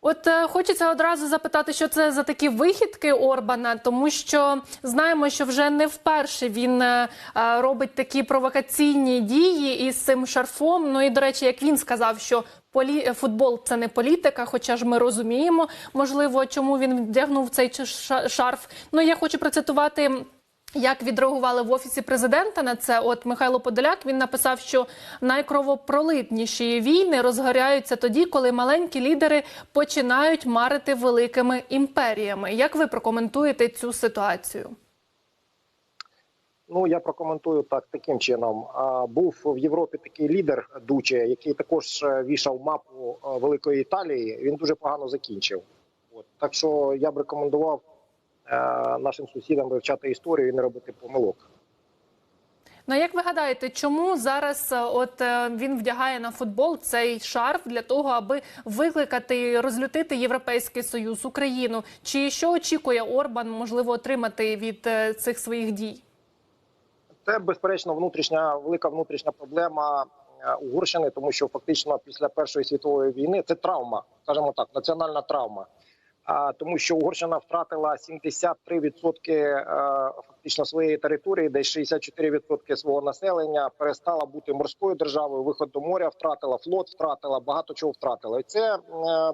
От е, хочеться одразу запитати, що це за такі вихідки Орбана, тому що знаємо, що вже не вперше він е, е, робить такі провокаційні дії із цим шарфом. Ну і до речі, як він сказав, що полі... футбол це не політика, хоча ж ми розуміємо, можливо, чому він вдягнув цей шарф. Ну я хочу процитувати. Як відреагували в офісі президента на це? От Михайло Подоляк він написав, що найкровопролитніші війни розгоряються тоді, коли маленькі лідери починають марити великими імперіями. Як ви прокоментуєте цю ситуацію? Ну я прокоментую так таким чином. Був в Європі такий лідер Дуче, який також е, вішав мапу е, Великої Італії. Він дуже погано закінчив. От так що я б рекомендував нашим сусідам вивчати історію і не робити помилок. Ну як ви гадаєте, чому зараз е, от е, він вдягає на футбол цей шарф для того, аби викликати розлютити Європейський Союз, Україну? Чи що очікує Орбан можливо отримати від е, цих своїх дій? Це безперечно внутрішня велика внутрішня проблема е, Угорщини, тому що фактично після першої світової війни це травма, скажімо так, національна травма. Тому, що Угорщина втратила 73% е, фактично своєї території, десь 64% свого населення, перестала бути морською державою. Виход до моря втратила флот, втратила багато чого втратила, і це е,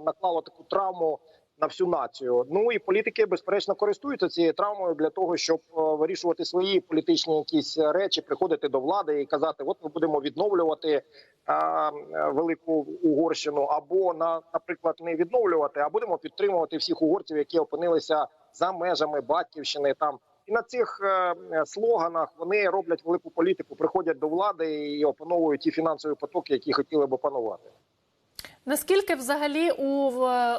наклало таку травму на всю націю. Ну і політики безперечно користуються цією травмою для того, щоб е, вирішувати свої політичні якісь речі, приходити до влади і казати: от ми будемо відновлювати а, е, велику Угорщину, або на наприклад не відновлювати, а будемо підтримувати всіх угорців, які опинилися за межами батьківщини там. І на цих е, слоганах вони роблять велику політику, приходять до влади і опановують ті фінансові потоки, які хотіли б опанувати. Наскільки взагалі у,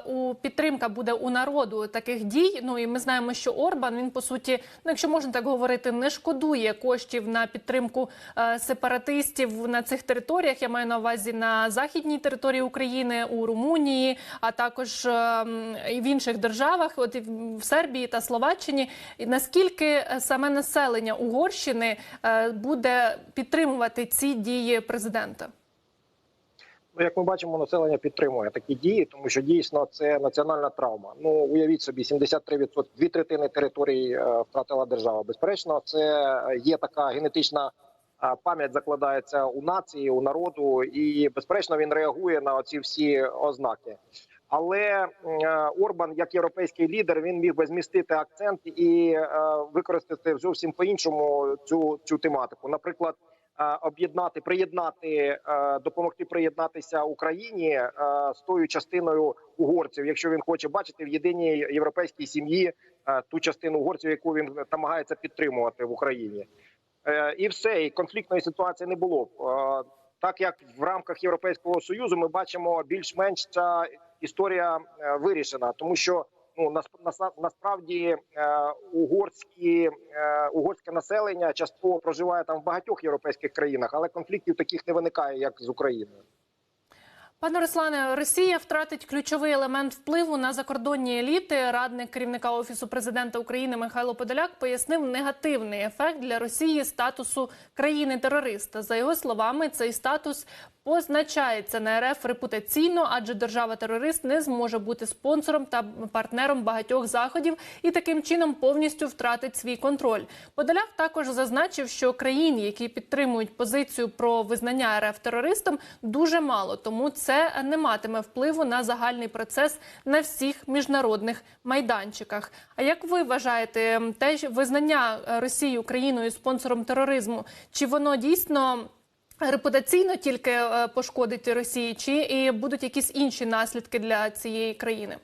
у підтримка буде у народу таких дій? Ну і ми знаємо, що Орбан він по суті, ну якщо можна так говорити, не шкодує коштів на підтримку е, сепаратистів на цих територіях. Я маю на увазі на західній території України, у Румунії, а також е, в інших державах, от і в Сербії та Словаччині. І наскільки е, саме населення Угорщини е, буде підтримувати ці дії президента? Ну, як ми бачимо, населення підтримує такі дії, тому що дійсно це національна травма. Ну уявіть собі, 73%, дві третини території е, втратила держава. Безперечно, це є така генетична пам'ять, закладається у нації, у народу, і безперечно він реагує на оці всі ознаки. Але е, Орбан, як європейський лідер, він міг би змістити акцент і е, використати зовсім по іншому цю цю тематику. Наприклад, об'єднати, приєднати, е, допомогти приєднатися Україні е, з тою частиною угорців, якщо він хоче бачити в єдиній європейській сім'ї е, ту частину угорців, яку він намагається підтримувати в Україні. Е, І все, і конфліктної ситуації не було. Е, Так як в рамках Європейського союзу ми бачимо більш-менш ця історія е, вирішена, тому що ну нас, нас, насправді е, угорські е, угорське населення частково проживає там в багатьох європейських країнах, але конфліктів таких не виникає, як з Україною. Пане Руслане, Росія втратить ключовий елемент впливу на закордонні еліти. Радник керівника офісу президента України Михайло Подоляк пояснив негативний ефект для Росії статусу країни-терориста. За його словами, цей статус позначається на РФ репутаційно, адже держава-терорист не зможе бути спонсором та партнером багатьох заходів і таким чином повністю втратить свій контроль. Подоляк також зазначив, що країн, які підтримують позицію про визнання РФ терористом, дуже мало, тому це не матиме впливу на загальний процес на всіх міжнародних майданчиках. А як ви вважаєте, те ж визнання Росії Україною спонсором тероризму, чи воно дійсно? Репутаційно тільки е, пошкодить Росії, чи і будуть якісь інші наслідки для цієї країни?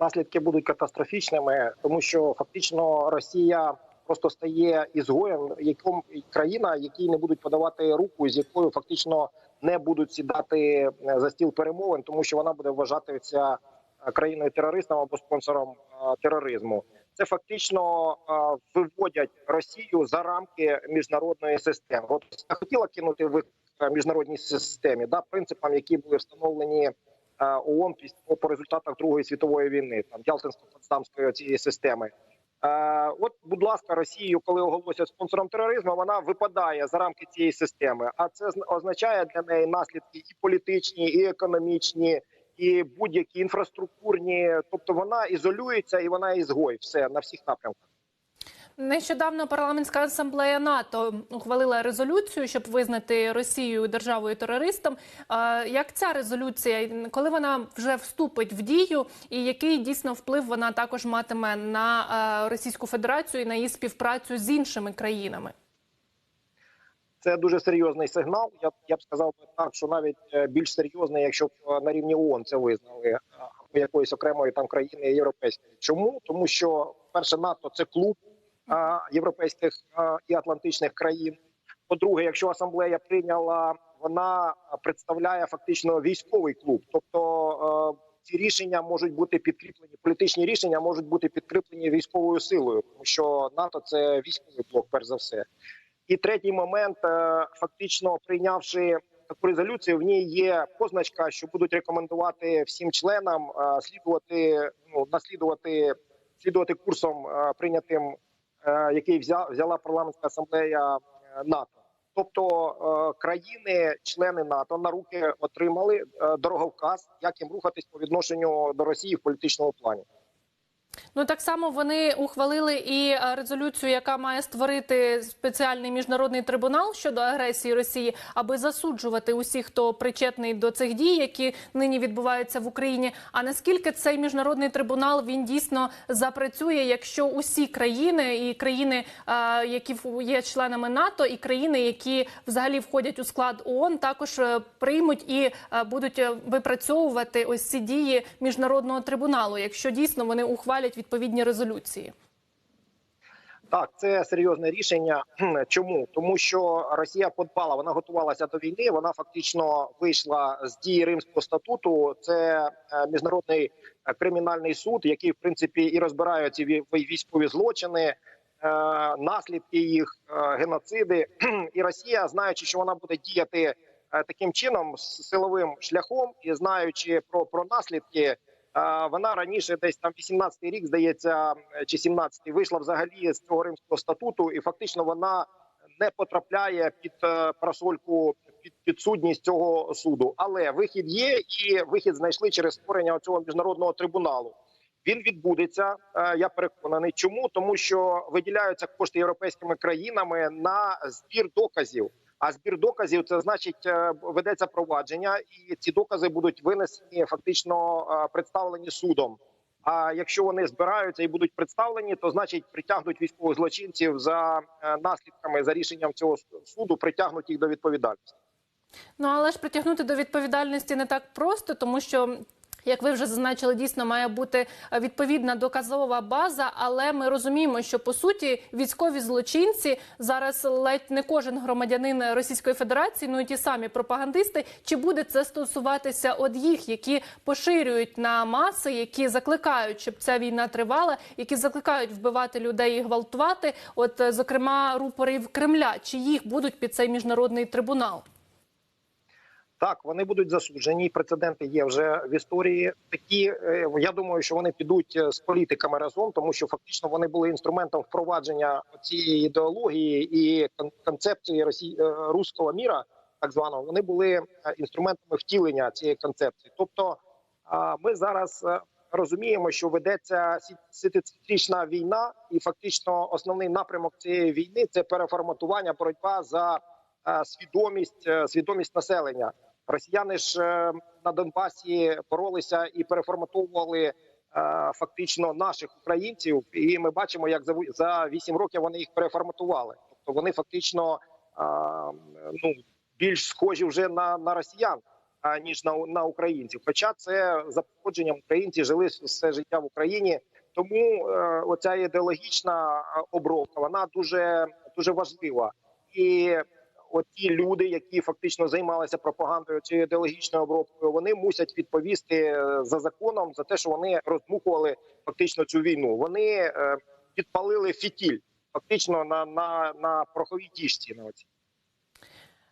наслідки будуть катастрофічними, тому що фактично Росія просто стає ізгоєм, яком країна, якій не будуть подавати руку, з якою фактично не будуть сідати е, за стіл перемовин, тому що вона буде вважатися е, країною терористом або спонсором е, тероризму. Це фактично виводять Росію за рамки міжнародної системи. От хотіла кинути в міжнародній системі, да принципам, які були встановлені ООН по результатах Другої світової війни, там Ялтинсько-Потсдамської цієї системи. Е, от, будь ласка, Росію, коли оголосять спонсором тероризму, вона випадає за рамки цієї системи. А це зна- означає для неї наслідки і політичні, і економічні, і будь-які інфраструктурні, тобто вона ізолюється і вона ізгой все на всіх напрямках. Нещодавно парламентська асамблея НАТО ухвалила резолюцію, щоб визнати Росію державою терористом. Як ця резолюція, коли вона вже вступить в дію, і який дійсно вплив вона також матиме на Російську Федерацію і на її співпрацю з іншими країнами? Це дуже серйозний сигнал. Я я б сказав так, що навіть е, більш серйозний, якщо б е, на рівні ООН це визнали е, або якоїсь окремої там країни європейської. Чому тому, що перше НАТО це клуб європейських і атлантичних країн. По-друге, якщо асамблея прийняла, вона представляє фактично військовий клуб, тобто. е, Ці рішення можуть бути підкріплені, політичні рішення можуть бути підкріплені військовою силою, тому що НАТО це військовий блок, перш за все. І третій момент, е, фактично прийнявши таку резолюцію, в ній є позначка, що будуть рекомендувати всім членам е, слідувати ну наслідувати слідувати курсом е, прийнятим, е, який взя, взяла парламентська асамблея е, НАТО. Тобто е, країни, члени НАТО, на руки отримали е, дороговказ, як їм рухатись по відношенню до Росії в політичному плані. Ну так само вони ухвалили і е, резолюцію, яка має створити спеціальний міжнародний трибунал щодо агресії Росії, аби засуджувати усіх, хто причетний до цих дій, які нині відбуваються в Україні. А наскільки цей міжнародний трибунал він дійсно запрацює, якщо усі країни і країни, е, які є членами НАТО, і країни, які взагалі входять у склад ООН, також е, приймуть і будуть випрацьовувати ось ці дії міжнародного трибуналу, якщо дійсно вони ухвалять відповідні резолюції. Так, це серйозне рішення. Чому тому, що Росія подбала, вона готувалася до війни. Вона фактично вийшла з дії Римського статуту. Це е, міжнародний е, кримінальний суд, який в принципі і розбирає ці військові злочини, е, наслідки їх, геноциди. І Росія, знаючи, що вона буде діяти таким чином з силовим шляхом, і знаючи про, про наслідки. Вона раніше, десь там 18-й рік, здається, чи 17-й, вийшла взагалі з цього римського статуту, і фактично вона не потрапляє під е, парасольку під підсудність цього суду. Але вихід є, і вихід знайшли через створення цього міжнародного трибуналу. Він відбудеться. е, Я переконаний. Чому тому, що виділяються кошти європейськими країнами на збір доказів. А збір доказів це значить е, ведеться провадження, і ці докази будуть винесені фактично е, представлені судом. А якщо вони збираються і будуть представлені, то значить притягнуть військових злочинців за е, наслідками за рішенням цього суду, притягнуть їх до відповідальності. Ну але ж притягнути до відповідальності не так просто, тому що. Як ви вже зазначили, дійсно має бути е, відповідна доказова база, але ми розуміємо, що по суті військові злочинці зараз ледь не кожен громадянин Російської Федерації, ну і ті самі пропагандисти. Чи буде це стосуватися от їх, які поширюють на маси, які закликають, щоб ця війна тривала, які закликають вбивати людей і гвалтувати? От е, зокрема рупорів Кремля, чи їх будуть під цей міжнародний трибунал? Так, вони будуть засуджені. Прецеденти є вже в історії. Такі е, я думаю, що вони підуть е, з політиками разом, тому що фактично вони були інструментом впровадження цієї ідеології і кон- концепції Росії е, руського міра, так званого. Вони були інструментами втілення цієї концепції. Тобто, ми зараз розуміємо, що ведеться сітицрічна війна, і фактично основний напрямок цієї війни це переформатування, боротьба за свідомість, свідомість населення. Росіяни ж е, на Донбасі боролися і переформатовували е, фактично наших українців. І ми бачимо, як за ву- 8 років вони їх переформатували. Тобто вони фактично ну більш схожі вже на, на росіян. Ніж на, на українців, хоча це за походженням українці жили все життя в Україні, тому е, оця ідеологічна обробка вона дуже дуже важлива. І оті люди, які фактично займалися пропагандою цією ідеологічною обробкою, вони мусять відповісти е, за законом за те, що вони роздмухували фактично цю війну. Вони е, підпалили фітіль фактично на, на, на проховій діжці. На оці.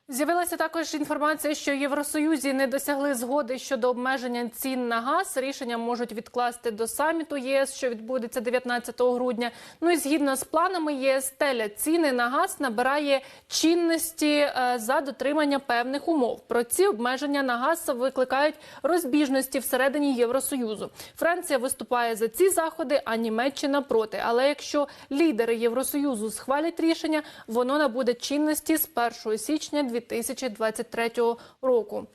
З'явилася також інформація, що Євросоюзі не досягли згоди щодо обмеження цін на газ. Рішення можуть відкласти до саміту ЄС, що відбудеться 19 грудня. Ну і згідно з планами ЄС теля ціни на газ набирає чинності е, за дотримання певних умов. Про ці обмеження на газ викликають розбіжності всередині Євросоюзу. Франція виступає за ці заходи, а Німеччина проти. Але якщо лідери Євросоюзу схвалять рішення, воно набуде чинності з 1 січня 2023 року.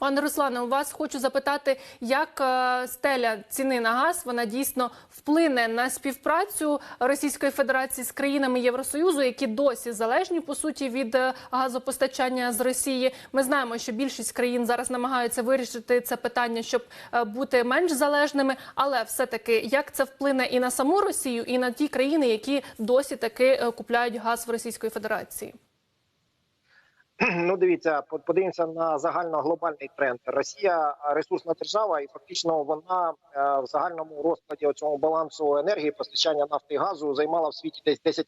Пане Руслане, у вас хочу запитати, як е, стеля ціни на газ вона дійсно вплине на співпрацю Російської Федерації з країнами Євросоюзу, які досі залежні по суті від е, газопостачання з Росії. Ми знаємо, що більшість країн зараз намагаються вирішити це питання, щоб е, бути менш залежними. Але все таки як це вплине і на саму Росію, і на ті країни, які досі таки купляють газ в Російської Федерації. Ну, дивіться, по- подивимося на загальноглобальний тренд. Росія ресурсна держава, і фактично вона е, в загальному розкладі цього балансу енергії, постачання нафти і газу займала в світі десь 10%.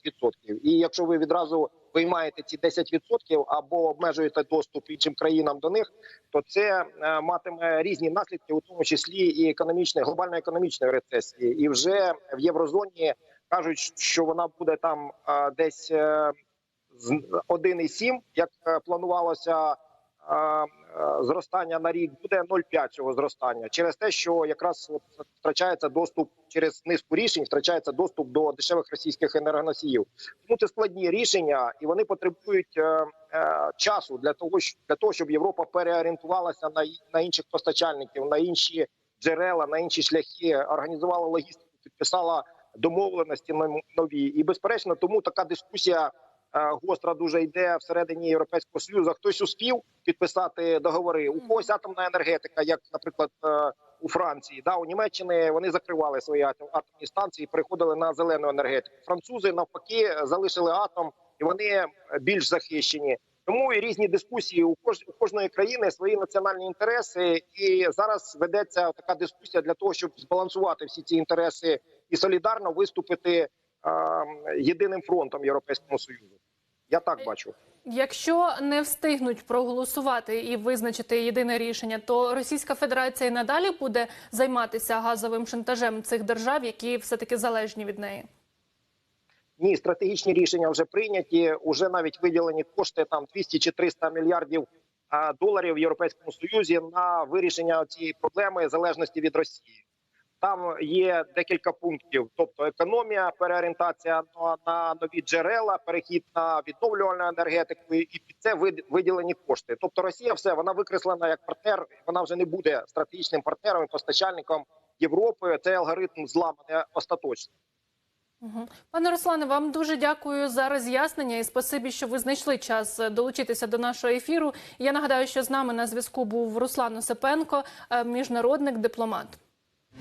І якщо ви відразу виймаєте ці 10% або обмежуєте доступ іншим країнам до них, то це е, матиме різні наслідки, у тому числі і економічної глобальної економічної рецесії. І вже в єврозоні кажуть, що вона буде там е, десь. Е, з 1,7, як е, планувалося е, е, зростання на рік, буде 0,5 цього зростання через те, що якраз втрачається доступ через низку рішень, втрачається доступ до дешевих російських енергоносіїв. Тому це складні рішення, і вони потребують часу для того, для того, щоб Європа переорієнтувалася на на інших постачальників, на інші джерела, на інші шляхи, організувала логістику, підписала домовленості нові. І безперечно, тому така дискусія гостра дуже йде всередині Європейського союзу. Хтось успів підписати договори. У когось атомна енергетика, як, наприклад, е, у Франції, да у Німеччини вони закривали свої атом- атомні станції, переходили на зелену енергетику. Французи навпаки залишили атом, і вони е, більш захищені. Тому і різні дискусії у кож у кожної країни свої національні інтереси, і зараз ведеться така дискусія для того, щоб збалансувати всі ці інтереси і солідарно виступити е, єдиним фронтом Європейському союзу. Я так бачу. Якщо не встигнуть проголосувати і визначити єдине рішення, то Російська Федерація і надалі буде займатися газовим шантажем цих держав, які все таки залежні від неї. Ні, стратегічні рішення вже прийняті. Уже навіть виділені кошти там 200 чи 300 мільярдів доларів в Європейському Союзі на вирішення цієї проблеми залежності від Росії. Там є декілька пунктів, тобто економія, переорієнтація на, нові джерела, перехід на відновлювальну енергетику, і під це виділені кошти. Тобто Росія все вона викреслена як партнер. Вона вже не буде стратегічним партнером і постачальником Європи. Цей алгоритм зламаний остаточно. Пане Руслане, вам дуже дякую за роз'яснення і спасибі, що ви знайшли час е, долучитися до нашого ефіру. Я нагадаю, що з нами на зв'язку був Руслан Осипенко, е, міжнародник дипломат.